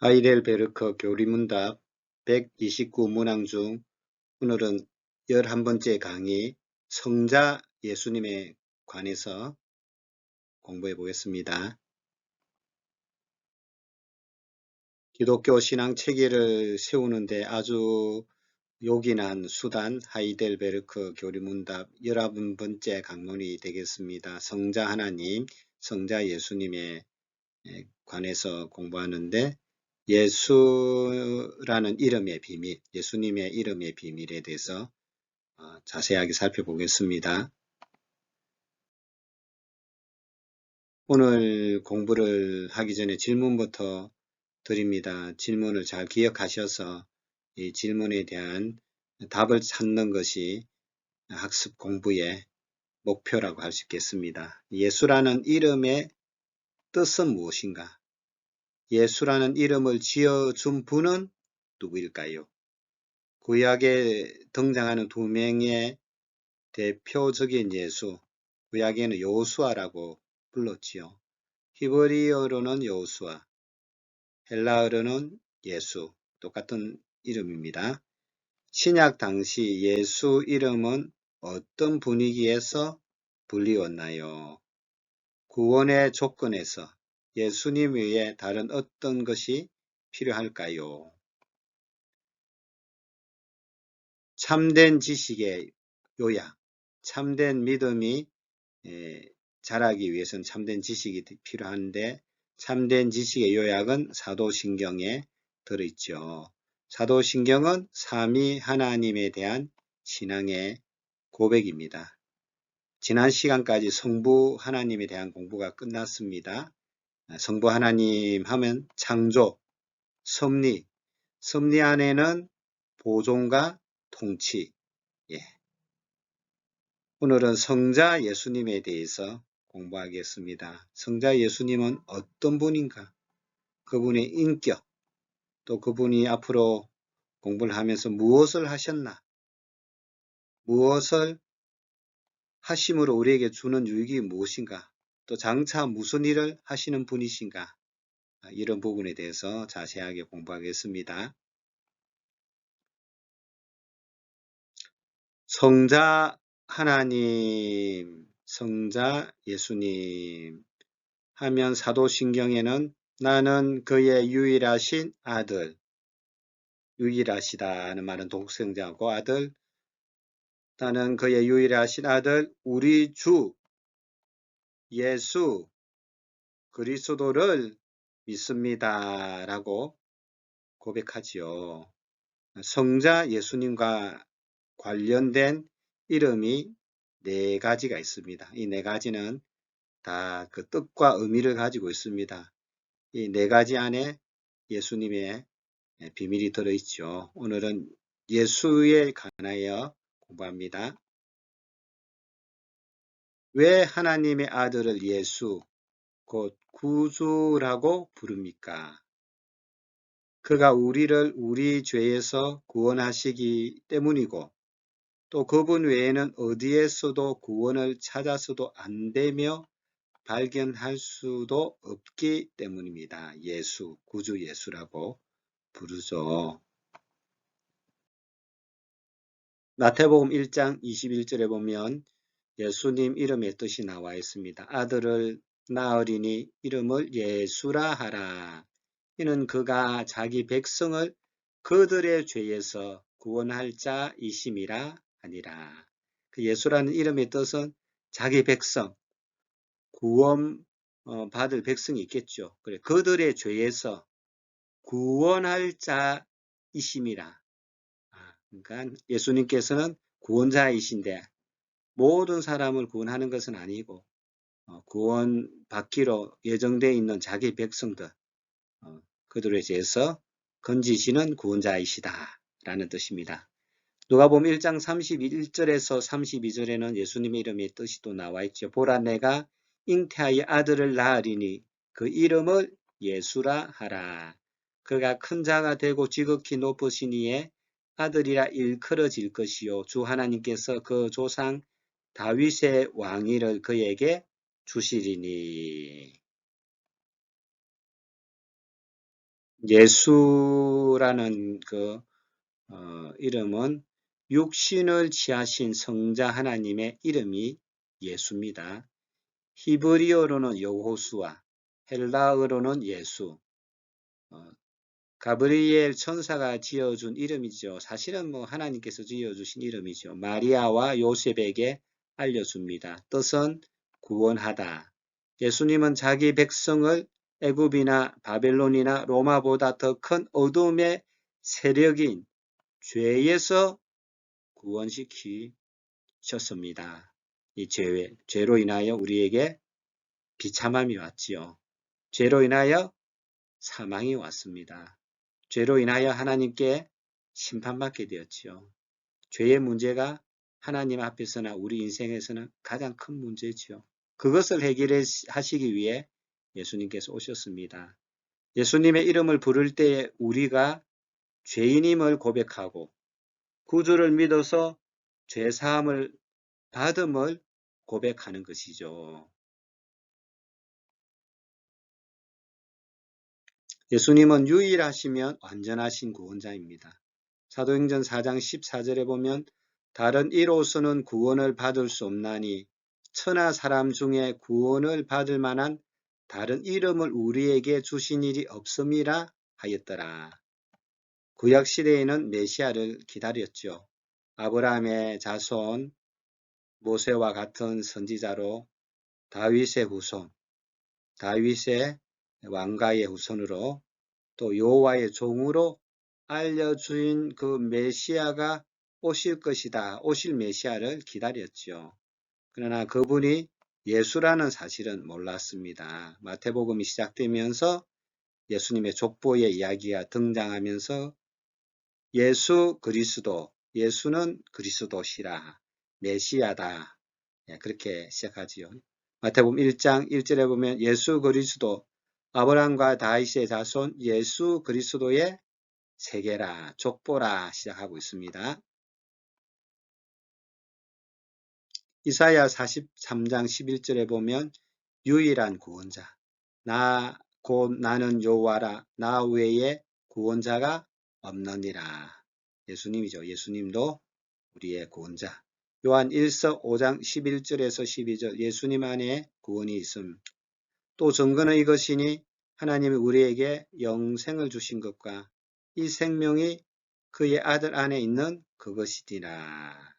하이델베르크 교리문답 129 문항 중 오늘은 11번째 강의 성자 예수님에 관해서 공부해 보겠습니다. 기독교 신앙 체계를 세우는데 아주 요긴한 수단 하이델베르크 교리문답 11번째 강론이 되겠습니다. 성자 하나님, 성자 예수님에 관해서 공부하는데 예수라는 이름의 비밀, 예수님의 이름의 비밀에 대해서 어, 자세하게 살펴보겠습니다. 오늘 공부를 하기 전에 질문부터 드립니다. 질문을 잘 기억하셔서 이 질문에 대한 답을 찾는 것이 학습 공부의 목표라고 할 수 있겠습니다. 예수라는 이름의 뜻은 무엇인가? 예수라는 이름을 지어준 분은 누구일까요? 구약에 등장하는 두 명의 대표적인 예수, 구약에는 여호수아라고 불렀지요. 히브리어로는 여호수아, 헬라어로는 예수, 똑같은 이름입니다. 신약 당시 예수 이름은 어떤 분위기에서 불리웠나요? 구원의 조건에서 예수님 외에 다른 어떤 것이 필요할까요? 참된 지식의 요약, 참된 믿음이 자라기 위해서는 참된 지식이 필요한데 참된 지식의 요약은 사도신경에 들어있죠. 사도신경은 삼위 하나님에 대한 신앙의 고백입니다. 지난 시간까지 성부 하나님에 대한 공부가 끝났습니다. 성부 하나님 하면 창조, 섭리, 섭리 안에는 보존과 통치. 예. 오늘은 성자 예수님에 대해서 공부하겠습니다. 성자 예수님은 어떤 분인가? 그분의 인격, 또 그분이 앞으로 공부를 하면서 무엇을 하셨나? 무엇을 하심으로 우리에게 주는 유익이 무엇인가? 또 장차 무슨 일을 하시는 분이신가 아, 이런 부분에 대해서 자세하게 공부하겠습니다. 성자 하나님, 성자 예수님 하면 사도신경에는 나는 그의 유일하신 아들, 유일하시다는 말은 독생자고 아들, 나는 그의 유일하신 아들, 우리 주 예수 그리스도를 믿습니다. 라고 고백하지요. 성자 예수님과 관련된 이름이 네 가지가 있습니다. 이 네 가지는 다 그 뜻과 의미를 가지고 있습니다. 이 네 가지 안에 예수님의 비밀이 들어있죠. 오늘은 예수에 관하여 공부합니다. 왜 하나님의 아들을 예수, 곧 구주라고 부릅니까? 그가 우리를 우리 죄에서 구원하시기 때문이고 또 그분 외에는 어디에서도 구원을 찾아서도 안 되며 발견할 수도 없기 때문입니다. 예수, 구주 예수라고 부르죠. 마태복음 1장 21절에 보면 예수님 이름의 뜻이 나와 있습니다. 아들을 낳으리니 이름을 예수라 하라. 이는 그가 자기 백성을 그들의 죄에서 구원할 자이심이라 하니라. 그 예수라는 이름의 뜻은 자기 백성, 구원 어, 받을 백성이 있겠죠. 그래 그들의 죄에서 구원할 자이심이라. 아, 그러니까 예수님께서는 구원자이신데 모든 사람을 구원하는 것은 아니고 어, 구원 받기로 예정되어 있는 자기 백성들 어, 그들에 대해서 건지시는 구원자이시다 라는 뜻입니다. 누가보면 1장 31절에서 32절에는 예수님의 이름의 뜻이 또 나와 있죠. 보라 내가 잉태하여 아들을 낳으리니 그 이름을 예수라 하라. 그가 큰 자가 되고 지극히 높으시니에 아들이라 일컬어질 것이요 주 하나님께서 그 조상 다윗의 왕위를 그에게 주시리니. 예수라는 그 어, 이름은 육신을 취하신 성자 하나님의 이름이 예수입니다. 히브리어로는 여호수아, 헬라어로는 예수, 어, 가브리엘 천사가 지어준 이름이죠. 사실은 뭐 하나님께서 지어주신 이름이죠. 마리아와 요셉에게 알려줍니다. 뜻은 구원하다. 예수님은 자기 백성을 애굽이나 바벨론이나 로마보다 더 큰 어둠의 세력인 죄에서 구원시키셨습니다. 이 죄, 죄로 인하여 우리에게 비참함이 왔지요. 죄로 인하여 사망이 왔습니다. 죄로 인하여 하나님께 심판받게 되었지요. 죄의 문제가 하나님 앞에서나 우리 인생에서는 가장 큰 문제지요. 그것을 해결하시기 위해 예수님께서 오셨습니다. 예수님의 이름을 부를 때에 우리가 죄인임을 고백하고 구주를 믿어서 죄 사함을 받음을 고백하는 것이죠. 예수님은 유일하시면 완전하신 구원자입니다. 사도행전 4장 14절에 보면 다른 이로서는 구원을 받을 수 없나니 천하 사람 중에 구원을 받을 만한 다른 이름을 우리에게 주신 일이 없음이라 하였더라. 구약 시대에는 메시아를 기다렸죠. 아브라함의 자손 모세와 같은 선지자로 다윗의 후손, 다윗의 왕가의 후손으로 또 여호와의 종으로 알려주인 그 메시아가 오실 것이다. 오실 메시아를 기다렸죠. 그러나 그분이 예수라는 사실은 몰랐습니다. 마태복음이 시작되면서 예수님의 족보의 이야기가 등장하면서 예수 그리스도, 예수는 그리스도시라, 메시아다. 예, 그렇게 시작하지요. 마태복음 1장 1절에 보면 예수 그리스도, 아브라함과 다윗의 자손 예수 그리스도의 세계라, 족보라 시작하고 있습니다. 이사야 43장 11절에 보면 유일한 구원자, 나 곧 나는 여호와라, 나 외에 구원자가 없느니라. 예수님이죠. 예수님도 우리의 구원자. 요한 1서 5장 11절에서 12절 예수님 안에 구원이 있음. 또 증거는 이것이니 하나님이 우리에게 영생을 주신 것과 이 생명이 그의 아들 안에 있는 그것이니라.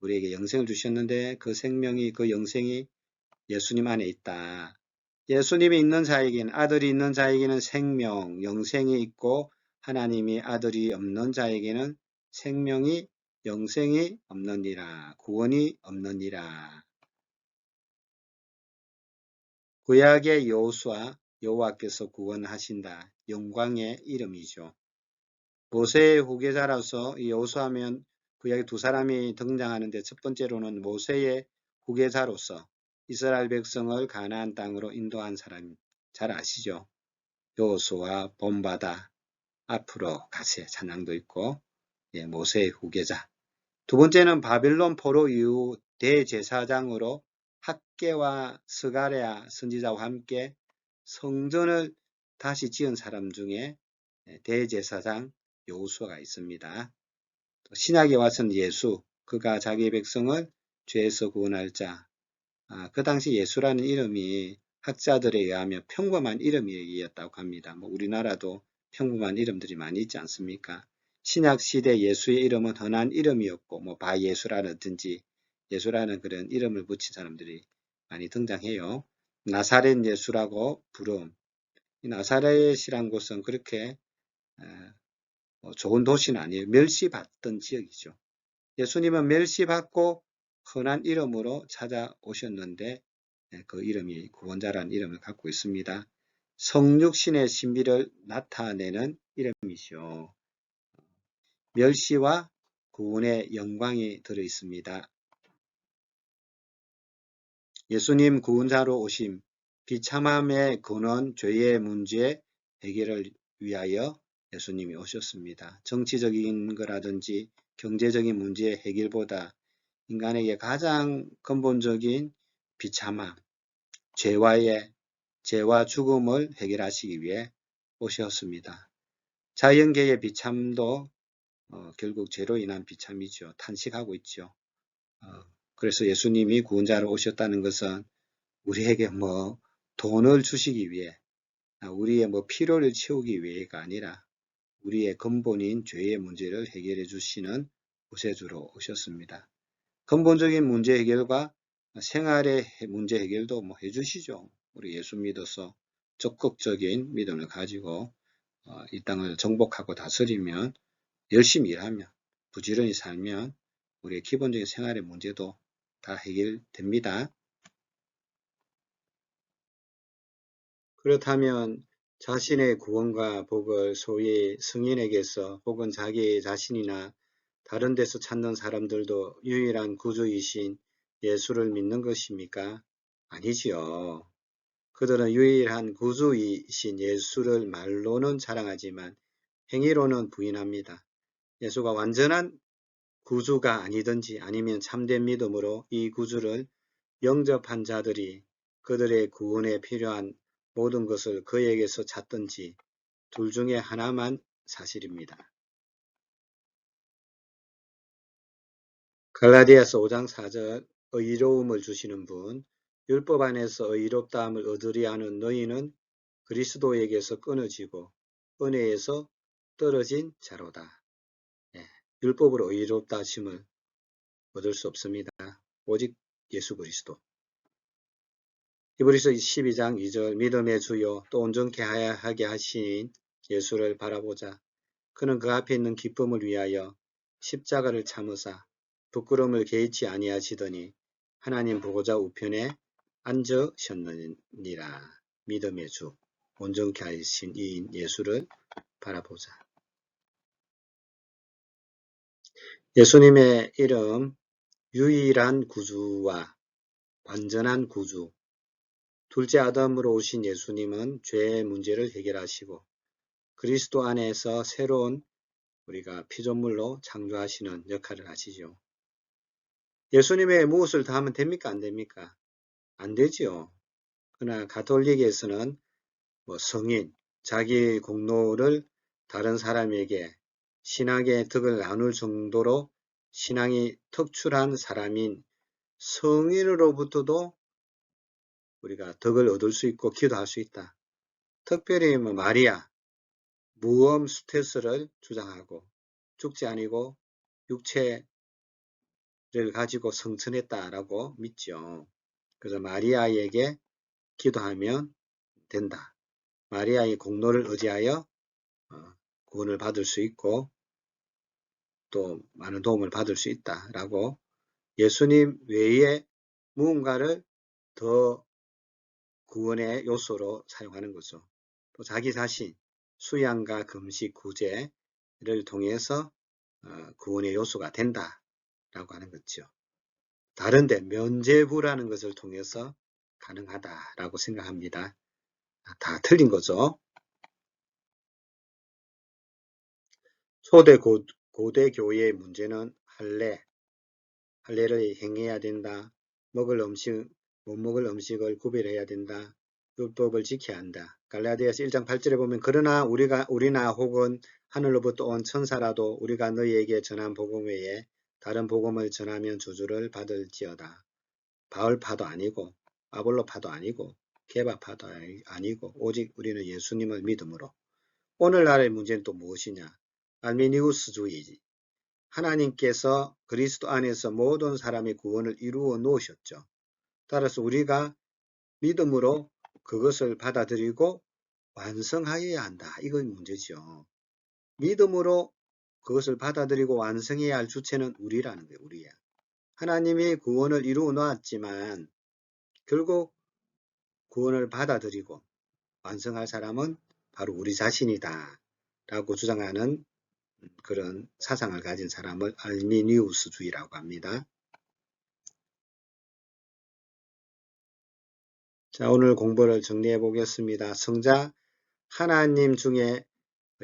우리에게 영생을 주셨는데 그 생명이 그 영생이 예수님 안에 있다. 예수님이 있는 자에게는 아들이 있는 자에게는 생명, 영생이 있고 하나님이 아들이 없는 자에게는 생명이 영생이 없느니라. 구원이 없느니라. 구약의 여호수아 여호와께서 구원하신다. 영광의 이름이죠. 모세의 후계자로서 여호수아면 구약의 두 사람이 등장하는데 첫 번째로는 모세의 후계자로서 이스라엘 백성을 가나안 땅으로 인도한 사람 잘 아시죠? 여호수아 본바다 앞으로 가세 찬양도 있고 예, 모세의 후계자. 두 번째는 바빌론 포로 이후 대제사장으로 학계와 스가랴 선지자와 함께 성전을 다시 지은 사람 중에 예, 대제사장 여호수아가 있습니다. 신약에 와서는 예수, 그가 자기 백성을 죄에서 구원할 자. 아, 그 당시 예수라는 이름이 학자들에 의하면 평범한 이름이었다고 합니다. 뭐 우리나라도 평범한 이름들이 많이 있지 않습니까? 신약 시대 예수의 이름은 흔한 이름이었고 뭐 바 예수라든지 예수라는 그런 이름을 붙인 사람들이 많이 등장해요. 나사렛 예수라고 부름. 이 나사렛이란 곳은 그렇게 어, 좋은 도시는 아니에요. 멸시받던 지역이죠. 예수님은 멸시받고 흔한 이름으로 찾아오셨는데 네, 그 이름이 구원자라는 이름을 갖고 있습니다. 성육신의 신비를 나타내는 이름이죠. 멸시와 구원의 영광이 들어 있습니다. 예수님 구원자로 오심, 비참함의 근원, 죄의 문제 해결을 위하여 예수님이 오셨습니다. 정치적인 거라든지 경제적인 문제의 해결보다 인간에게 가장 근본적인 비참함, 죄와의 죄와 죽음을 해결하시기 위해 오셨습니다. 자연계의 비참도 어, 결국 죄로 인한 비참이죠. 탄식하고 있죠. 어, 그래서 예수님이 구원자로 오셨다는 것은 우리에게 뭐 돈을 주시기 위해 아, 우리의 뭐 필요를 채우기 위해가 아니라 우리의 근본인 죄의 문제를 해결해 주시는 구세주로 오셨습니다. 근본적인 문제 해결과 생활의 문제 해결도 뭐 해주시죠. 우리 예수 믿어서 적극적인 믿음을 가지고 어, 이 땅을 정복하고 다스리면 열심히 일하면 부지런히 살면 우리의 기본적인 생활의 문제도 다 해결됩니다. 그렇다면 자신의 구원과 복을 소위 승인에게서 혹은 자기 자신이나 다른 데서 찾는 사람들도 유일한 구주이신 예수를 믿는 것입니까? 아니지요. 그들은 유일한 구주이신 예수를 말로는 자랑하지만 행위로는 부인합니다. 예수가 완전한 구주가 아니든지 아니면 참된 믿음으로 이 구주를 영접한 자들이 그들의 구원에 필요한 모든 것을 그에게서 찾든지 둘 중에 하나만 사실입니다. 갈라디아서 5장 4절 의로움을 주시는 분 율법 안에서 의롭다함을 얻으려 하는 너희는 그리스도에게서 끊어지고 은혜에서 떨어진 자로다. 예, 율법으로 의롭다 하심을 얻을 수 없습니다. 오직 예수 그리스도. 히브리서 12장 2절 믿음의 주요 또 온전케 하게 하신 예수를 바라보자. 그는 그 앞에 있는 기쁨을 위하여 십자가를 참으사 부끄러움을 개의치 아니하시더니 하나님 보고자 우편에 앉으셨느니라. 믿음의 주 온전케 하신 이 예수를 바라보자. 예수님의 이름 유일한 구주와 완전한 구주 둘째 아담으로 오신 예수님은 죄의 문제를 해결하시고 그리스도 안에서 새로운 우리가 피조물로 창조하시는 역할을 하시죠. 예수님의 무엇을 다 하면 됩니까? 안 됩니까? 안 되지요. 그러나 가톨릭에서는 뭐 성인, 자기 공로를 다른 사람에게 신앙의 덕을 나눌 정도로 신앙이 특출한 사람인 성인으로부터도 우리가 덕을 얻을 수 있고 기도할 수 있다. 특별히 뭐 마리아 무엄 스테스를 주장하고 죽지 아니고 육체를 가지고 성천했다라고 믿죠. 그래서 마리아에게 기도하면 된다. 마리아의 공로를 의지하여 어, 구원을 받을 수 있고 또 많은 도움을 받을 수 있다라고 예수님 외에 무언가를 더 구원의 요소로 사용하는 거죠. 또 자기 자신, 수양과 금식, 구제를 통해서 어, 구원의 요소가 된다라고 하는 거죠. 다른데 면제부라는 것을 통해서 가능하다라고 생각합니다. 아, 다 틀린 거죠. 초대 고, 고대 교회의 문제는 할례, 할례를 행해야 된다. 먹을 음식, 못 먹을 음식을 구별해야 된다. 율법을 지켜야 한다. 갈라디아서 1장 8절에 보면 그러나 우리가 우리나 혹은 하늘로부터 온 천사라도 우리가 너희에게 전한 복음 외에 다른 복음을 전하면 주주를 받을지어다. 바울파도 아니고 아볼로파도 아니고 개바파도 아니고 오직 우리는 예수님을 믿음으로 오늘날의 문제는 또 무엇이냐? 알미니우스주의지. 하나님께서 그리스도 안에서 모든 사람의 구원을 이루어 놓으셨죠. 따라서 우리가 믿음으로 그것을 받아들이고 완성하여야 한다. 이건 문제죠. 믿음으로 그것을 받아들이고 완성해야 할 주체는 우리라는 거예요. 우리야. 하나님이 구원을 이루어 놓았지만 결국 구원을 받아들이고 완성할 사람은 바로 우리 자신이다. 라고 주장하는 그런 사상을 가진 사람을 알미니우스주의라고 합니다. 자, 오늘 공부를 정리해 보겠습니다. 성자 하나님 중에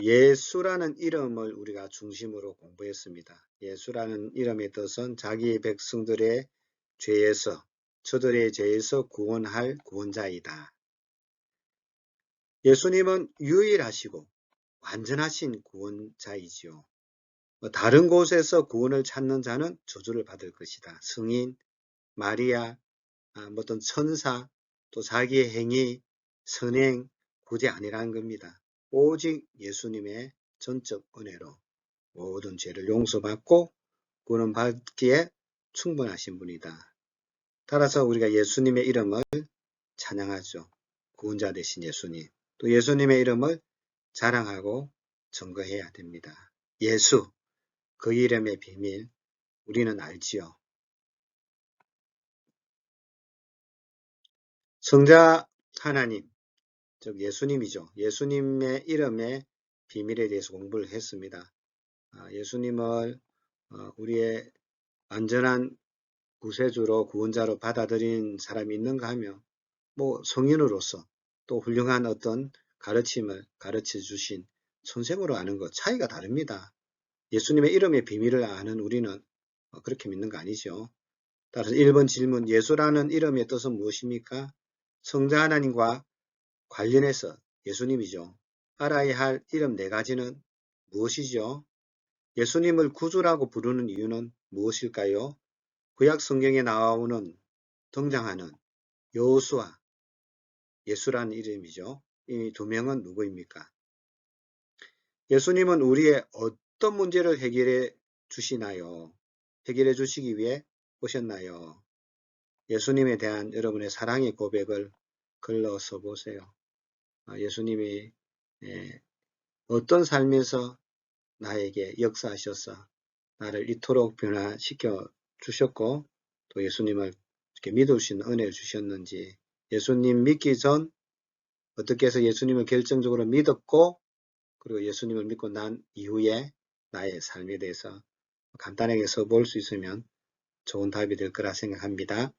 예수라는 이름을 우리가 중심으로 공부했습니다. 예수라는 이름의 뜻은 자기 백성들의 죄에서 저들의 죄에서 구원할 구원자이다. 예수님은 유일하시고 완전하신 구원자이지요. 뭐 다른 곳에서 구원을 찾는 자는 저주를 받을 것이다. 승인, 마리아, 아, 뭐 어떤 천사, 또 자기의 행위, 선행, 굳이 아니라는 겁니다. 오직 예수님의 전적 은혜로 모든 죄를 용서받고 구원 받기에 충분하신 분이다. 따라서 우리가 예수님의 이름을 찬양하죠. 구원자 되신 예수님. 또 예수님의 이름을 자랑하고 증거해야 됩니다. 예수, 그 이름의 비밀, 우리는 알지요. 성자 하나님, 즉 예수님이죠. 예수님의 이름의 비밀에 대해서 공부를 했습니다. 아, 예수님을 어, 우리의 안전한 구세주로 구원자로 받아들인 사람이 있는가 하며 뭐 성인으로서 또 훌륭한 어떤 가르침을 가르쳐 주신 선생으로 아는 것 차이가 다릅니다. 예수님의 이름의 비밀을 아는 우리는 어, 그렇게 믿는 거 아니죠. 따라서 1번 질문 예수라는 이름의 뜻은 무엇입니까? 성자 하나님과 관련해서 예수님이죠. 알아야 할 이름 네 가지는 무엇이죠? 예수님을 구주라고 부르는 이유는 무엇일까요? 구약 성경에 나오는 등장하는 여호수아 예수라는 이름이죠. 이 두 명은 누구입니까? 예수님은 우리의 어떤 문제를 해결해 주시나요? 해결해 주시기 위해 오셨나요? 예수님에 대한 여러분의 사랑의 고백을 글러서 보세요. 아, 예수님이 예, 어떤 삶에서 나에게 역사하셔서 나를 이토록 변화시켜 주셨고 또 예수님을 이렇게 믿을 수 있는 은혜를 주셨는지 예수님 믿기 전 어떻게 해서 예수님을 결정적으로 믿었고 그리고 예수님을 믿고 난 이후에 나의 삶에 대해서 간단하게 써볼 수 있으면 좋은 답이 될 거라 생각합니다.